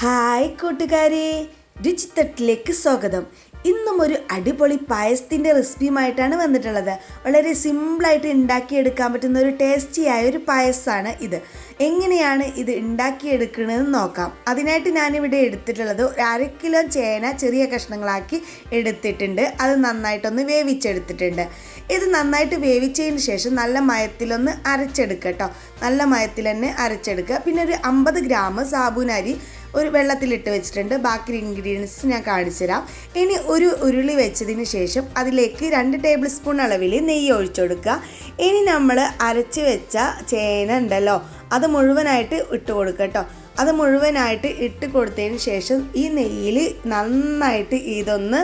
Hi കൂട്ടുകാരെ രുചിത്തട്ടിലേക്ക് സ്വാഗതം. ഇന്നും ഒരു അടിപൊളി പായസത്തിന്റെ റെസിപ്പിയുമായിട്ടാണ് വന്നിട്ടുള്ളത്. വളരെ സിമ്പിളായിട്ട് ഉണ്ടാക്കിയെടുക്കാൻ പറ്റുന്ന ഒരു ടേസ്റ്റിയായ ഒരു പായസമാണ് ഇത്. എങ്ങനെയാണ് ഇത് ഉണ്ടാക്കിയെടുക്കണമെന്ന് നോക്കാം. അതിനായിട്ട് ഞാനിവിടെ എടുത്തിട്ടുള്ളത് ഒരു അര കിലോ ചേന ചെറിയ കഷ്ണങ്ങളാക്കി എടുത്തിട്ടുണ്ട്. അത് നന്നായിട്ടൊന്ന് വേവിച്ചെടുത്തിട്ടുണ്ട്. ഇത് നന്നായിട്ട് വേവിച്ചതിന് ശേഷം നല്ല മയത്തിലൊന്ന് അരച്ചെടുക്കുക നല്ല മയത്തിൽ തന്നെ അരച്ചെടുക്കുക. പിന്നെ ഒരു അമ്പത് ഗ്രാം സാബൂനരി ഒരു വെള്ളത്തിലിട്ട് വെച്ചിട്ടുണ്ട്. ബാക്കി ഇൻഗ്രീഡിയൻസ് ഞാൻ കാണിച്ചു തരാം. ഇനി ഒരു ഉരുളി വെച്ചതിന് ശേഷം അതിലേക്ക് രണ്ട് ടേബിൾ സ്പൂൺ അളവിൽ നെയ്യ് ഒഴിച്ചു കൊടുക്കുക. ഇനി നമ്മൾ അരച്ച് വെച്ച ചേന ഉണ്ടല്ലോ അത് മുഴുവനായിട്ട് ഇട്ട് കൊടുക്കുക കേട്ടോ അത് മുഴുവനായിട്ട് ഇട്ട് കൊടുത്തതിന് ശേഷം ഈ നെയ്യിൽ നന്നായിട്ട് ഇതൊന്ന്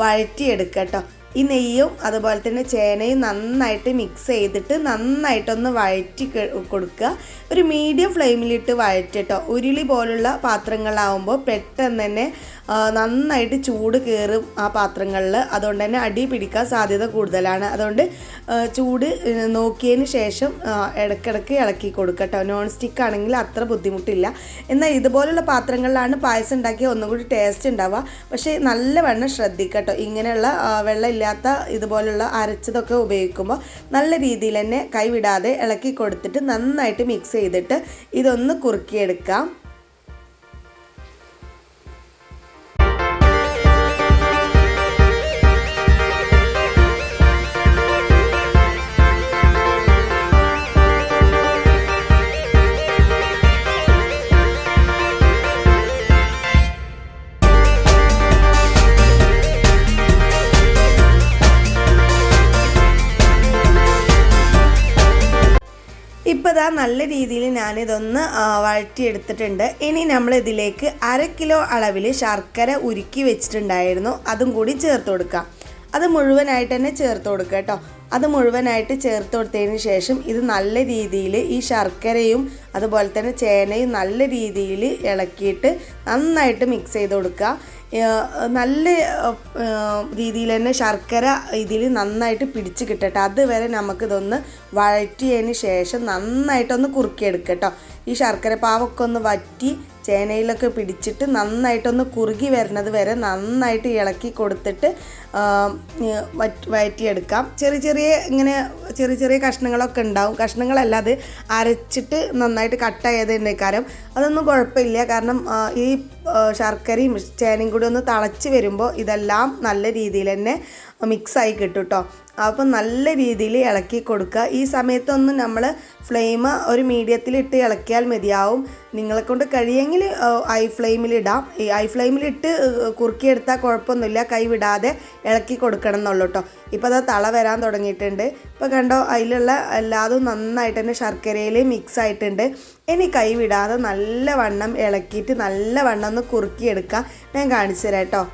വഴറ്റിയെടുക്കുക കേട്ടോ ഈ നെയ്യും അതുപോലെ തന്നെ ചേനയും നന്നായിട്ട് മിക്സ് ചെയ്തിട്ട് നന്നായിട്ടൊന്ന് വഴറ്റി കൊടുക്കുക. ഒരു മീഡിയം ഫ്ലെയിമിലിട്ട് വഴറ്റിട്ടോ. ഉരുളി പോലുള്ള പാത്രങ്ങളാവുമ്പോൾ പെട്ടെന്ന് തന്നെ നന്നായിട്ട് ചൂട് കയറും ആ പാത്രങ്ങളിൽ. അതുകൊണ്ട് തന്നെ അടി പിടിക്കാൻ സാധ്യത കൂടുതലാണ്. അതുകൊണ്ട് ചൂട് നോക്കിയതിന് ശേഷം ഇടയ്ക്കിടയ്ക്ക് ഇളക്കി കൊടുക്കട്ടോ. നോൺ സ്റ്റിക്ക് ആണെങ്കിൽ അത്ര ബുദ്ധിമുട്ടില്ല. എന്നാൽ ഇതുപോലുള്ള പാത്രങ്ങളിലാണ് പായസം ഉണ്ടാക്കിയ ഒന്നും കൂടി ടേസ്റ്റ് ഉണ്ടാവുക. പക്ഷേ നല്ലവണ്ണം ശ്രദ്ധിക്കട്ടോ. കേട്ടോ ഇങ്ങനെയുള്ള ആ, വെള്ളമില്ലാത്ത ഇതുപോലുള്ള അരച്ചതൊക്കെ ഉപയോഗിക്കുമ്പോൾ നല്ല രീതിയിൽ തന്നെ കൈവിടാതെ ഇളക്കി കൊടുത്തിട്ട് നന്നായിട്ട് മിക്സ് ചെയ്തിട്ട് ഇതൊന്ന് കുറുക്കിയെടുക്കാം. നല്ല രീതിയിൽ ഞാനിതൊന്ന് വഴറ്റിയെടുത്തിട്ടുണ്ട്. ഇനി നമ്മൾ ഇതിലേക്ക് അര കിലോ അളവിൽ ശർക്കര ഉരുക്കി വെച്ചിട്ടുണ്ടായിരുന്നു. അതും കൂടി ചേർത്ത് കൊടുക്കാം. അത് മുഴുവനായിട്ട് തന്നെ ചേർത്ത് കൊടുക്കുക കേട്ടോ. അത് മുഴുവനായിട്ട് ചേർത്ത് കൊടുത്തതിന് ശേഷം ഇത് നല്ല രീതിയിൽ ഈ ശർക്കരയും അതുപോലെ തന്നെ ചേനയും നല്ല രീതിയിൽ ഇളക്കിയിട്ട് നന്നായിട്ട് മിക്സ് ചെയ്ത് കൊടുക്കുക. നല്ല രീതിയിൽ തന്നെ ശർക്കര ഇതിൽ നന്നായിട്ട് പിടിച്ച് കിട്ടട്ടെ. അതുവരെ നമുക്കിതൊന്ന് വഴറ്റിയതിന് ശേഷം നന്നായിട്ടൊന്ന് കുറുക്കിയെടുക്കുക കേട്ടോ. ഈ ശർക്കര പാവൊക്കെ ഒന്ന് വറ്റി ചേനയിലൊക്കെ പിടിച്ചിട്ട് നന്നായിട്ടൊന്ന് കുറുകി വരുന്നത് വരെ നന്നായിട്ട് ഇളക്കി കൊടുത്തിട്ട് ഏഹ് ചെറിയ ചെറിയ ഇങ്ങനെ ചെറിയ ചെറിയ കഷ്ണങ്ങളൊക്കെ ഉണ്ടാവും. കഷ്ണങ്ങളല്ല അത് അരച്ചിട്ട് നന്നായിട്ട് കട്ടായതിന്റെ കാരം അതൊന്നും കുഴപ്പമില്ല. കാരണം ഈ ശർക്കരയും ചേനയും കൂടി ഒന്ന് തിളച്ച് വരുമ്പോൾ ഇതെല്ലാം നല്ല രീതിയിൽ തന്നെ മിക്സായി കിട്ടും കേട്ടോ അപ്പം നല്ല രീതിയിൽ ഇളക്കി കൊടുക്കുക. ഈ സമയത്തൊന്നും നമ്മൾ ഫ്ലെയിം ഒരു മീഡിയത്തിലിട്ട് ഇളക്കിയാൽ മതിയാവും. നിങ്ങളെ കൊണ്ട് കഴിയെങ്കിൽ ഐ ഫ്ലെയിമിലിടാം ഈ ഐ ഫ്ലെയിമിലിട്ട് കുറുക്കിയെടുത്താൽ കുഴപ്പമൊന്നുമില്ല. കൈ വിടാതെ ഇളക്കി കൊടുക്കണം എന്നുള്ളൂ കേട്ടോ. ഇപ്പോൾ അത് തള വരാൻ തുടങ്ങിയിട്ടുണ്ട്. ഇപ്പോൾ കണ്ടോ അതിലുള്ള എല്ലാതും നന്നായിട്ട് തന്നെ ശർക്കരയിൽ മിക്സ് ആയിട്ടുണ്ട്. ഇനി കൈ വിടാതെ നല്ല വണ്ണം ഇളക്കിയിട്ട് നല്ല വണ്ണം ഒന്ന് കുറുക്കിയെടുക്കാം ഞാൻ കാണിച്ചു തരാം കേട്ടോ.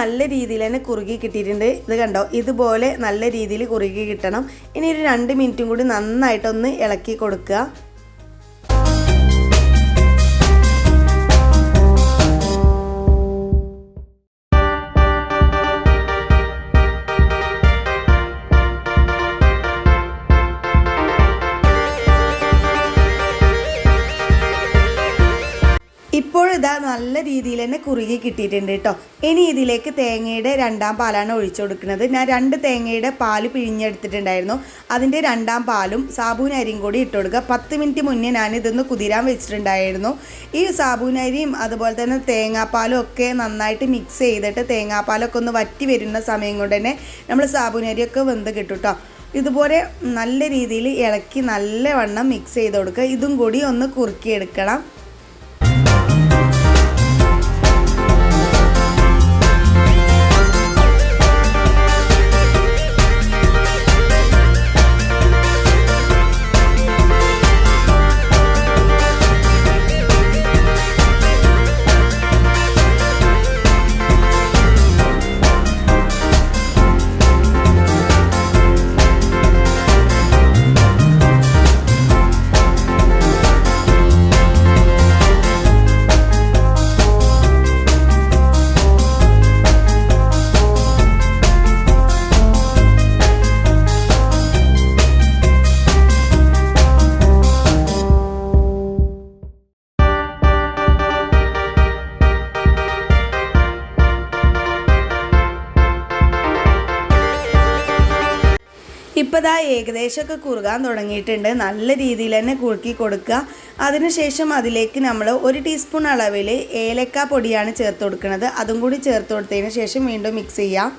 നല്ല രീതിയിൽ തന്നെ കുറുകി കിട്ടിയിട്ടുണ്ട്. ഇത് കണ്ടോ? ഇതുപോലെ നല്ല രീതിയിൽ കുറുകി കിട്ടണം. ഇനി ഒരു രണ്ട് മിനിറ്റും കൂടി നന്നായിട്ടൊന്ന് ഇളക്കി കൊടുക്കുക. രീതിയിൽ തന്നെ കുറുകി കിട്ടിയിട്ടുണ്ട് കേട്ടോ. ഇനി ഇതിലേക്ക് തേങ്ങയുടെ രണ്ടാം പാലാണ് ഒഴിച്ചു കൊടുക്കുന്നത്. ഞാൻ രണ്ട് തേങ്ങയുടെ പാൽ പിഴിഞ്ഞെടുത്തിട്ടുണ്ടായിരുന്നു. അതിന്റെ രണ്ടാം പാലും സാബൂൻ അരിയും കൂടി ഇട്ട് കൊടുക്കുക. പത്ത് മിനിറ്റ് മുന്നേ ഞാൻ ഇതൊന്ന് കുതിരാൻ വെച്ചിട്ടുണ്ടായിരുന്നു. ഈ സാബൂൻ അരിയും അതുപോലെ തന്നെ തേങ്ങാപ്പാലും ഒക്കെ നന്നായിട്ട് മിക്സ് ചെയ്തിട്ട് തേങ്ങാപ്പാലൊക്കെ ഒന്ന് വറ്റി വരുന്ന സമയം കൊണ്ട് തന്നെ നമ്മൾ സാബൂൻ അരിയൊക്കെ വെന്ത് കിട്ടും കേട്ടോ. ഇതുപോലെ നല്ല രീതിയിൽ ഇളക്കി നല്ലവണ്ണം മിക്സ് ചെയ്ത് കൊടുക്കുക. ഇതും കൂടി ഒന്ന് കുറുക്കിയെടുക്കണം. ഇപ്പോൾ ഇതാ ഏകദേശമൊക്കെ കുറുകാൻ തുടങ്ങിയിട്ടുണ്ട്. നല്ല രീതിയിൽ തന്നെ കുറുക്കി കൊടുക്കുക. അതിനുശേഷം അതിലേക്ക് നമ്മൾ ഒരു ടീസ്പൂൺ അളവിൽ ഏലക്ക പൊടിയാണ് ചേർത്ത് കൊടുക്കുന്നത്. അതും കൂടി ചേർത്ത് കൊടുത്തതിന് ശേഷം വീണ്ടും മിക്സ് ചെയ്യാം.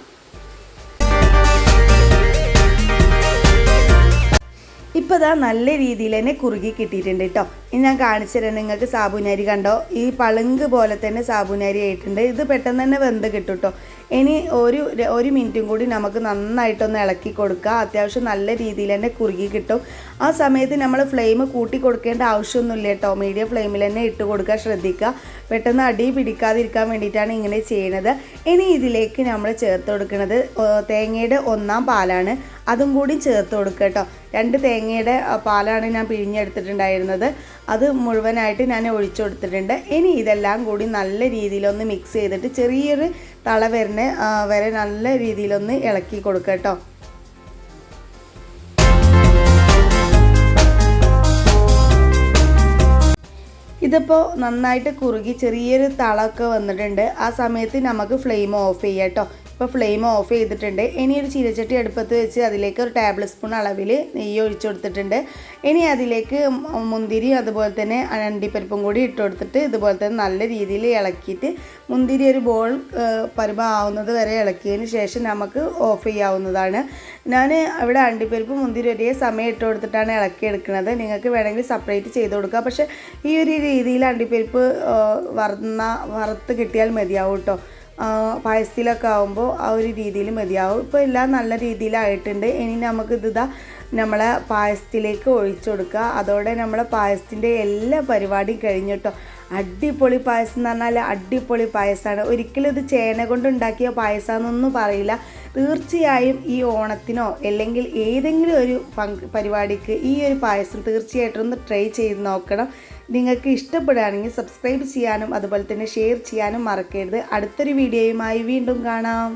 ഇപ്പോൾ ഇതാ നല്ല രീതിയിൽ തന്നെ കുറുകി കിട്ടിയിട്ടുണ്ട് കേട്ടോ ഇനി ഞാൻ കാണിച്ചു തരാം. നിങ്ങൾക്ക് സാബുനരി കണ്ടോ? ഈ പളുങ്ക് പോലെ തന്നെ സാബുനരി ആയിട്ടുണ്ട്. ഇത് പെട്ടെന്ന് തന്നെ വെന്ത് കിട്ടും കേട്ടോ ഇനി ഒരു ഒരു മിനിറ്റും കൂടി നമുക്ക് നന്നായിട്ടൊന്ന് ഇളക്കി കൊടുക്കുക അത്യാവശ്യം നല്ല രീതിയിൽ തന്നെ കുറുകി കിട്ടും. ആ സമയത്ത് നമ്മൾ ഫ്ലെയിം കൂട്ടി കൊടുക്കേണ്ട ആവശ്യമൊന്നുമില്ല കേട്ടോ മീഡിയം ഫ്ലെയിമിൽ തന്നെ ഇട്ട് കൊടുക്കുക ശ്രദ്ധിക്കുക. പെട്ടെന്ന് അടി പിടിക്കാതിരിക്കാൻ വേണ്ടിയിട്ടാണ് ഇങ്ങനെ ചെയ്യണത്. ഇനി ഇതിലേക്ക് നമ്മൾ ചേർത്ത് കൊടുക്കുന്നത് തേങ്ങയുടെ ഒന്നാം പാലാണ്. അതും കൂടി ചേർത്ത് കൊടുക്കുക കേട്ടോ. രണ്ട് തേങ്ങയുടെ പാലാണ് ഞാൻ പിഴിഞ്ഞെടുത്തിട്ടുണ്ടായിരുന്നത്. അത് മുഴുവനായിട്ട് ഞാൻ ഒഴിച്ചു കൊടുത്തിട്ടുണ്ട്. ഇനി ഇതെല്ലാം കൂടി നല്ല രീതിയിലൊന്ന് മിക്സ് ചെയ്തിട്ട് ചെറിയൊരു തള വരുന്ന വരെ നല്ല രീതിയിലൊന്ന് ഇളക്കി കൊടുക്കുക കേട്ടോ. ഇതിപ്പോൾ നന്നായിട്ട് കുറുകി ചെറിയൊരു തളമൊക്കെ വന്നിട്ടുണ്ട്. ആ സമയത്ത് നമുക്ക് ഫ്ലെയിം ഓഫ് ചെയ്യാം കേട്ടോ. ഇപ്പോൾ ഫ്ലെയിം ഓഫ് ചെയ്തിട്ടുണ്ട്. ഇനി ഒരു ചീരച്ചട്ടി അടുപ്പത്ത് വെച്ച് അതിലേക്ക് ഒരു ടേബിൾ സ്പൂൺ അളവിൽ നെയ്യ് ഒഴിച്ചു കൊടുത്തിട്ടുണ്ട്. ഇനി അതിലേക്ക് മുന്തിരി അതുപോലെ തന്നെ അണ്ടിപ്പരിപ്പും കൂടി ഇട്ട് കൊടുത്തിട്ട് ഇതുപോലെ തന്നെ നല്ല രീതിയിൽ ഇളക്കിയിട്ട് മുന്തിരി ഒരു ബോൾ പരിപാവുന്നത് വരെ ഇളക്കിയതിന് ശേഷം നമുക്ക് ഓഫ് ചെയ്യാവുന്നതാണ്. ഞാൻ അവിടെ അണ്ടിപ്പരിപ്പ് മുന്തിരി ഒരേ സമയം ഇട്ട് കൊടുത്തിട്ടാണ് ഇളക്കിയെടുക്കുന്നത് നിങ്ങൾക്ക് വേണമെങ്കിൽ സെപ്പറേറ്റ് ചെയ്ത് കൊടുക്കുക പക്ഷേ ഈ ഒരു രീതിയിൽ അണ്ടിപ്പരിപ്പ് വറന്ന വറുത്ത് കിട്ടിയാൽ മതിയാവും കേട്ടോ പായസത്തിലൊക്കെ ആകുമ്പോൾ ആ ഒരു രീതിയിൽ മതിയാവും. ഇപ്പോൾ എല്ലാം നല്ല രീതിയിലായിട്ടുണ്ട്. ഇനി നമുക്ക് ഇതാ നമ്മളെ പായസത്തിലേക്ക് ഒഴിച്ചു കൊടുക്കുക. അതോടെ നമ്മളെ പായസത്തിന്റെ എല്ലാ പരിപാടിയും കഴിഞ്ഞു കേട്ടോ അടിപൊളി പായസം എന്ന് പറഞ്ഞാൽ അടിപൊളി പായസമാണ്. ഒരിക്കലും ഇത് ചേന കൊണ്ട് ഉണ്ടാക്കിയ പായസമെന്നൊന്നും പറയില്ല. തീർച്ചയായും ഈ ഓണത്തിനോ അല്ലെങ്കിൽ ഏതെങ്കിലും ഒരു ഫങ് പരിപാടിക്ക് ഈ ഒരു പായസം തീർച്ചയായിട്ടും ഒന്ന് ട്രൈ ചെയ്ത് നോക്കണം. നിങ്ങൾക്ക് ഇഷ്ടപ്പെടുകയാണെങ്കിൽ സബ്സ്ക്രൈബ് ചെയ്യാനും അതുപോലെ തന്നെ ഷെയർ ചെയ്യാനും മറക്കരുത്. അടുത്തൊരു വീഡിയോയുമായി വീണ്ടും കാണാം.